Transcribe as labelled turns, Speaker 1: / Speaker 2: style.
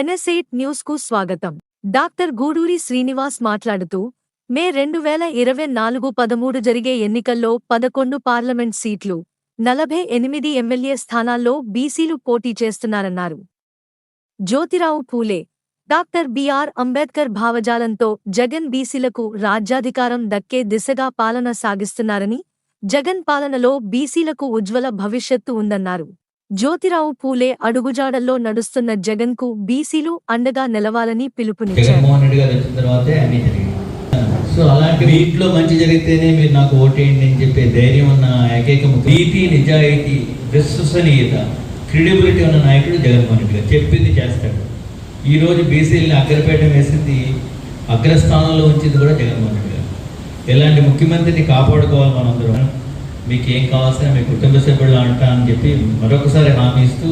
Speaker 1: ఎన్ఎస్ఎయిట్ న్యూస్కు స్వాగతం. డాక్టర్ గూడూరి శ్రీనివాస్ మాట్లాడుతూ మే రెండు వేల ఇరవై నాలుగు పదమూడు జరిగే ఎన్నికల్లో పదకొండు పార్లమెంట్ సీట్లు నలభై ఎనిమిది ఎమ్మెల్యే స్థానాల్లో బీసీలు పోటీ చేస్తున్నారన్నారు. జ్యోతిరావు పూలే డాక్టర్ బిఆర్ అంబేద్కర్ భావజాలంతో జగన్ బీసీలకు రాజ్యాధికారం దక్కే దిశగా పాలన సాగిస్తున్నారని జగన్ పాలనలో బీసీలకు ఉజ్వల భవిష్యత్తు ఉందన్నారు. జ్యోతిరావు పూలే అడుగుజాడల్లో నడుస్తున్న జగన్కు బీసీలు అండగా నిలవాలని పిలుపునిచ్చారు.
Speaker 2: సో అలాంటి మీ ఇంట్లో మంచి జరిగితేనే మీరు నాకు ఓటేయండి అని చెప్పే ధైర్యం ఉన్న ఏకైక ముఖ్య- నీతి నిజాయితీ విశ్వసనీయత క్రెడిబిలిటీ ఉన్న నాయకుడు జగన్మోహన్ రెడ్డి గారు. చెప్పింది చేస్తాడు. ఈ రోజు బీసీలని అగ్రపేట వేసింది అగ్రస్థానంలో ఉంచింది కూడా జగన్మోహన్ రెడ్డి గారు. ఇలాంటి ముఖ్యమంత్రిని కాపాడుకోవాలి మనందరం. మీకు ఏం కావాల్సిన మీ కుటుంబ సభ్యులు అంటా అని చెప్పి మరొకసారి హామీ ఇస్తూ